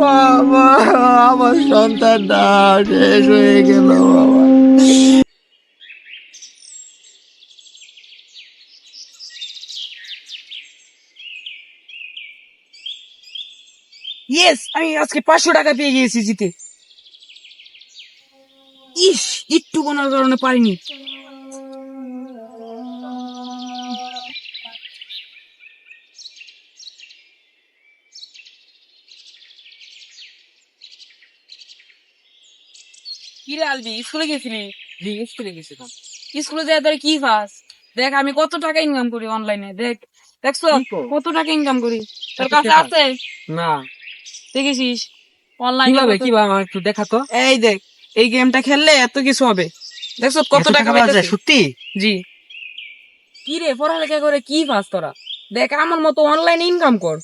বাবা, আমার সন্তানটা শেষ হয়ে গেল, বাবা। ইয়েস আমি আজকে পাঁচশো টাকা পেয়ে গিয়েছি জিতে। ইস একটু কোনো কারণে পারিনি। কি রে আলবি স্কুলে গেছিলি? জি স্কুলে গেছিলাম। স্কুলে তোর কি পাস দেখ আমি কত টাকা ইনকাম করি অনলাইনে দেখ। দেখছ কত টাকা ইনকাম করি? তোর কাছে আছে? না। দেখেছিস? অনলাইনে কীভাবে কীভাবে? একটু দেখাতো এই দেখ এই গেমটা খেললে এত কিছু হবে। দেখছ কত টাকা পাইতেছি সত্যি? জি। কি রে পড়ালেখা করে কি পাস তোরা? দেখ আমার মতো অনলাইন ইনকাম কর।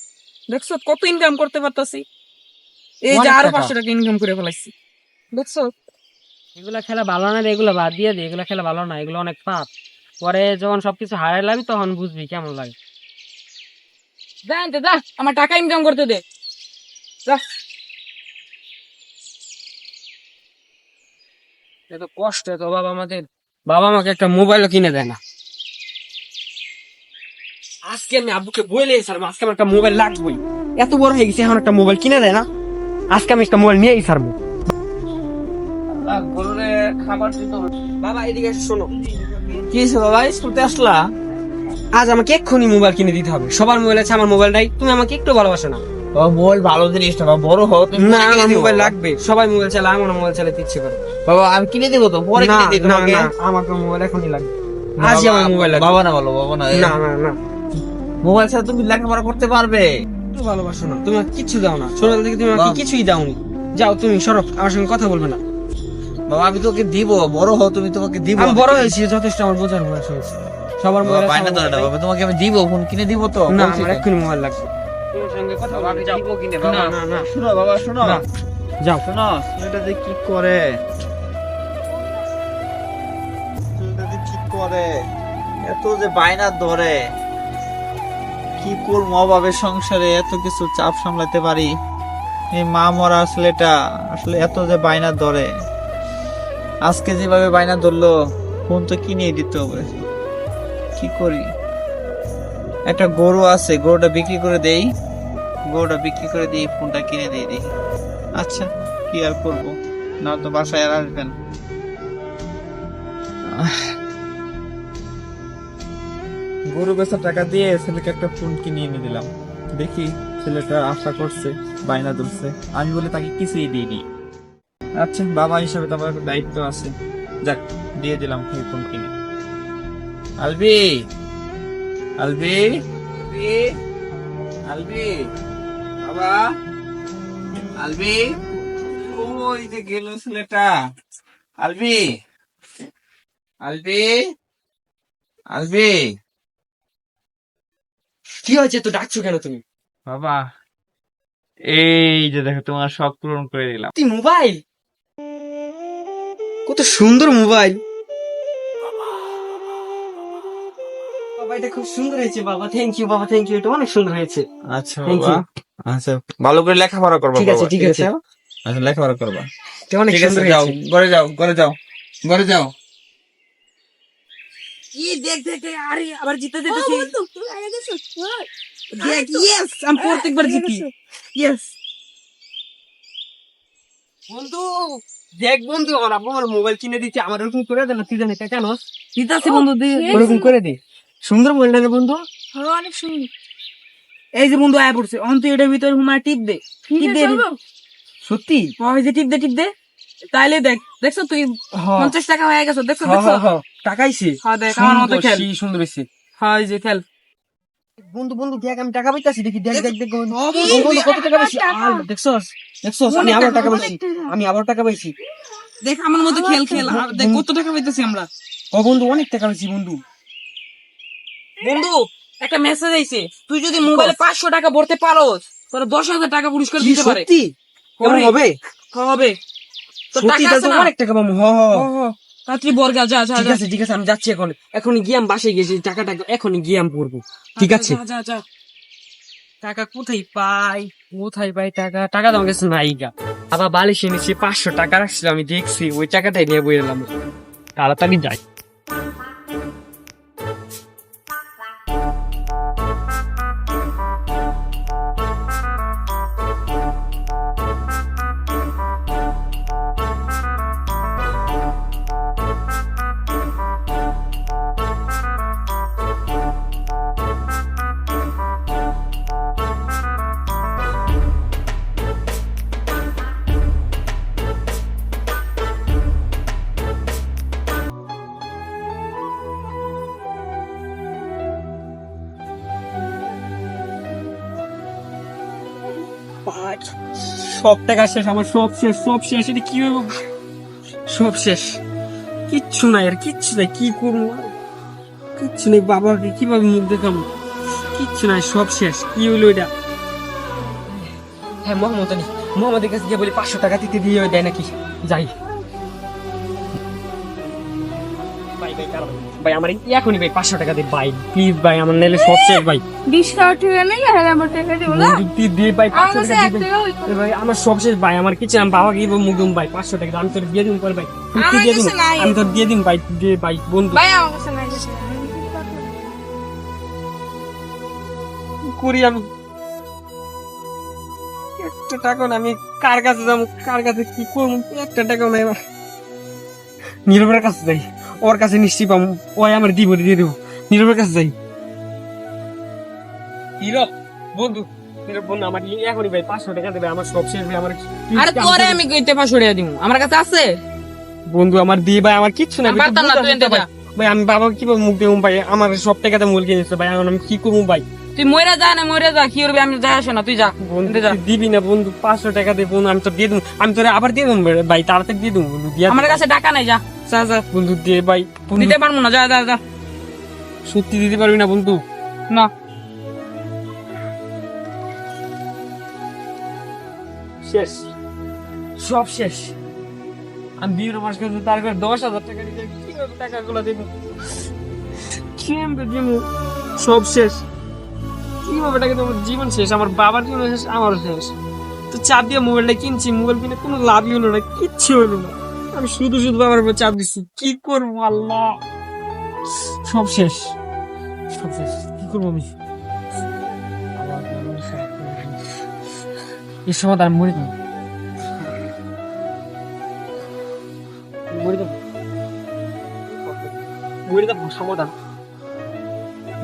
দেখছ কত ইনকাম করতে পারতাছি? এই যে আরও পাঁচশো টাকা ইনকাম করে ফেলাইছি। দেখছ এগুলা খেলা ভালো না এগুলো বাদ দিয়ে দে, এগুলা খেলা ভালো না, এগুলো অনেক পাপ। পরে যখন সবকিছু হারাই লাবি, তখন বুঝবি কেমন লাগে। জানতে দা আমার টাকা ইনকাম করতে দে। এত কষ্ট, এত বাবা আমাদের, বাবা আমাকে একটা মোবাইলও কিনে দেয় না। আজকে আমি আব্বুকে বলে স্যার, আজকে আমার একটা মোবাইল লাগবেই। এত বড় হয়ে গেছে, এখন একটা মোবাইল কিনে দেয় না। আজকে আমি একটা মোবাইল নিয়েই ছাড়বো। গরুরে খাবার দিতে বাবা এদিকে শোনো। কি হয়েছে বাবা? স্কুলতে আসলা? আজ আমাকে এক্ষুনি মোবাইল কিনে দিতে হবে। সবার মোবাইল আছে আমার মোবাইল নাই। তুমি আমাকে একটু ভালোবাসো না। বাবা মোবাইল ভালো জিনিস না বড় হও না আমার মোবাইল লাগবে। সবাই মোবাইল চালায় আমার মোবাইল চালাতে ইচ্ছে করে। বাবা আমি কিনে দেবো তো পরে কিনে দিই তোমাকে আমাকে। মোবাইল এখনই লাগবে। আজই আমার মোবাইল লাগবে। বাবা না বলো বাবা না। না না না। মোবাইল ছাড়া তুমি লেখাপড়া করতে পারবে। একটু ভালোবাসো না। তুমি কিচ্ছু দাও না। ছোটবেলা থেকে তুমি আমাকে। কিছুই দাওনি। যাও তুমি সরো আমার সঙ্গে কথা বলবে না। বাবা আমি তোকে দিব বড় হও তুমি তোমাকে দিব। আমি বড় হয়েছি যথেষ্ট আমার বোঝার বয়স হয়েছে সবার মোবাইল না বাবা তোমাকে আমি দিব ফোন কিনে দিব তো না আমার। এক্ষুনি মোবাইল লাগবে। তোমার সঙ্গে কথা বাবা, যাও। দিব কিনে বাবা না না শোনো বাবা শোনো। যাও। শোনো এটা যে কি করে? এটা কি করে? এত যে বায়না ধরে। কি করব অভাবের সংসারে এত কিছু চাপ সামলাতে পারি। এই মা মরা ছেলেটা আসলে এত যে বায়না ধরে। আজকে যেভাবে বায়না ধরলো, ফোন তো কিনে দিতে হবে। কি করি? একটা গরু আছে, গরুটা বিক্রি করে দেই। গরুটা বিক্রি করে দিই ফোনটা কিনে দিয়ে দিই। আচ্ছা কি আর করব? না তো বাসায় আর আসবেন। গরু বেচার টাকা দিয়ে ছেলেকে একটা ফোন কিনে এনে দিলাম। দেখি ছেলেটা আশা করছে, বায়না ধরছে। আমি বলে তাকে কিছুই দিইনি আচ্ছা বাবা হিসাবে তো আমার একটা দায়িত্ব আছে। যাক দিয়ে দিলাম এই ফোন কিনে আলবি! আলবি! আলবি! আলবি! বাবা! আলবি! ওই যে গেল ছেলেটা। আলবি! আলবি! আলবি! কি হয়েছে? তো ডাকছো কেন তুমি? বাবা এই যে দেখো তোমার শখ পূরণ করে দিলাম। তুই মোবাইল? কত সুন্দর মোবাইল। বাবা এটা খুব সুন্দর হয়েছে বাবা। থ্যাংক ইউ বাবা থ্যাংক ইউ এটা অনেক সুন্দর হয়েছে। আচ্ছা Thank বাবা। আচ্ছা ভালো করে লেখাপড়া করবা ঠিক আছে, বাবা, ঠিক আছে। আচ্ছা লেখাপড়া করবা। এটা অনেক ঠিক আছে সুন্দর যাও। হয়েছে। ঘরে যাও ঘরে যাও। ঘরে যাও। কি দেখ দেখ দেখ, আরে আবার জিতে যেতেছি দেখ ইয়েস আমি প্রত্যেকবার জিতি। ইয়েস বন্ধু দেখ বন্ধু আমার আব্বু আমার মোবাইল কিনে দিচ্ছে আমার ওরকম করে দে না তুই কেন জিতাছি বন্ধু দে ওরকম করে দে। সুন্দর মোবাইলটা রে বন্ধু। অনেক সুন্দর। এই যে বন্ধু আয়া পড়ছে। অন্ত এটার ভিতর হুমায় টিপ দে। টিপ দে সত্যি? ওই যে টিপ দে টিপ দে। তাইলে দেখ দেখছ তুই হ্যাঁ পঞ্চাশ টাকা হয়ে গেছো দেখছ হ্যাঁ, দেখছ? হ্যাঁ, হ্যাঁ। টাকাইছি হ্যাঁ দেখ আমার মতো খেল। সুন্দর হয়েছে হ্যাঁ এই যে খেল। বন্ধু বন্ধু দেখ আমি টাকা পাইতাছি দেখি দেখ দেখ দেখ বন্ধু। কত টাকা পাইছি? আল, দেখছস? দেখছস? আমি আবার টাকা পাইছি। আমি আবার টাকা পাইছি। দেখ আমার মতো খেল খেল। আর দেখ কত টাকা পাইতেছি আমরা? ও বন্ধু অনেক টাকা পাইছি বন্ধু। বন্ধু একটা মেসেজ আইছে। তুই যদি মোবাইলে পাঁচশো টাকা ভরতে পারোস তাহলে দশ হাজার টাকা পুরস্কার দিতে পারে। সত্যি? হবে? হবে? সত্যি টাকা অনেক টাকা পাবো। হ হ। তাড়াতাড়ি বর্গা যা যা ঠিক আছে ঠিক আছে আমি যাচ্ছি এখন। এখনই গিয়াম বাসে গেছি টাকাটা এখনই গিয়ে করব পড়ব। ঠিক আছে? যা যা যা। টাকা কোথায় পাই? কোথায় পাই টাকা? টাকা তো আমার কাছে নাই গা। আবার বালিশে নিচে পাঁচশো টাকা রাখছিল আমি দেখছি ওই টাকাটাই নিয়ে বই এলাম। তাড়াতাড়ি যাই। সব টাকা শেষ, আমার সব শেষ সব শেষ। এটা কি হইব? সব শেষ। কিচ্ছু নাই আর, কিচ্ছু নাই। কি করব? কিচ্ছু নেই। বাবাকে কীভাবে মুখ দেখাবো? কিচ্ছু নাই, সব শেষ। কি হইল এটা? হ্যাঁ মোহাম্মদ নেই মোহাম্মদের কাছে গিয়ে বলি পাঁচশো টাকা দিতে দিয়ে দেয় নাকি? যাই। ভাই আমার এখনই ভাই পাঁচশো টাকা দিই ভাই প্লিজ ভাই আমার নাইলে সব শেষ ভাই। টাকা টাকা টাকা ভাই আমার টাকা সব শেষ ভাই আমার কিছু আমি বাবাকে দিব মুখ দিম ভাই পাঁচশো টাকা আমি তোর দিয়ে দিন পরে ভাই তুই দিয়ে দিন আমি তোর দিয়ে দিন ভাই দিয়ে ভাই বন্ধু। ভাই আমার কাছে নাই। করি আমি। একটা টাকা না আমি কার কাছে যাব কার কাছে কি করব একটা টাকাও নাই আমার। নীরবের কাছে যাই। ওর কাছে নিশ্চয়ই পাবো ওই আমার দিব দিয়ে দেবো। নীরবের কাছে যাই। নীরব বন্ধু নীরব বন্ধু আমার এখনই ভাই পাঁচশো টাকা দেবে আমার সব শেষ ভাই আমার আরে তোরে আমি কইতে পাঁচশো টাকা দিব আমার কাছে আছে? বন্ধু আমার দিয়ে ভাই আমার কিচ্ছু না ভাই আমি বাবা কীভাবে মুখ দেবো ভাই আমার সব টাকাতে মূল কিনেছে ভাই এখন আমি কি করব ভাই? তুই মরে যা না মরে যা কি করবি? আমি যাই আসো না তুই যা বন্ধু যা। দিবি না বন্ধু পাঁচশো টাকা দে বন্ধু আমি তো দিয়ে দেবো। আমি তোরে আবার দিয়ে দেবো ভাই তাড়াতাড়ি দিয়ে দেবো বন্ধু দিয়ে আমার কাছে টাকা নাই যা। যা যা বন্ধু দিয়ে ভাই দিতে পারব না যা যা যা। সত্যি দিতে পারবি না বন্ধু। না। শেষ। সব শেষ। আমি বিয়ের মাস করতে তার দশ হাজার টাকা দিতে টাকাগুলো দেবো। কেমবে দেবো? সব শেষ। কীভাবে টাকা দেবো? জীবন শেষ, আমার বাবার জীবন শেষ, আমারও শেষ। তো চাপ দিয়ে মোবাইলটা কিনছি মোবাইল কিনে কোনো লাভই হলো না, কিচ্ছু হলো না। আমি শুধু শুধু বাবার উপর চাপ দিচ্ছি, কি করব? আল্লাহ। সব শেষ। সব শেষ। কি করব আমি? সমাধান মরে যাব মরে যাব মরে যাব সমাধান।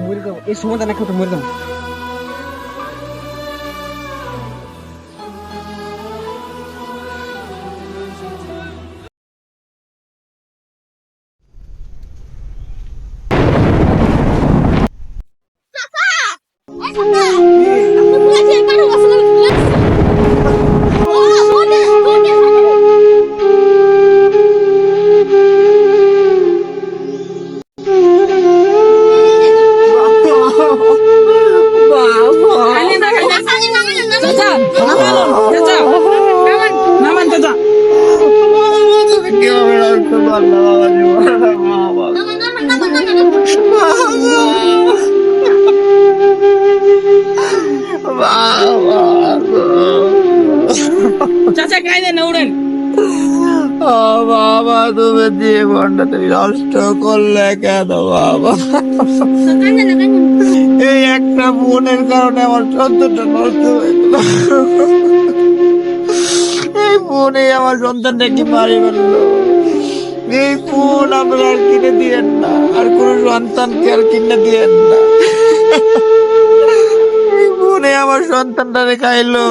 মরে যাব এই সমাধান একটা মরে যাব বাবা, তুমি জীবনটা তুমি নষ্ট করলে কেন বাবা? এই একটা বোনের কারণে আমার সন্তানটা নষ্ট হয়ে গেল। এই বোনে আমার সন্তানটাকে মারি ফেলল? এই ফোন আপনারা আর কিনে দিয়েন না, আর কোন সন্তানকে আর কিনে দিয়েন না। এই বোনে আমার সন্তানটা খাইলো।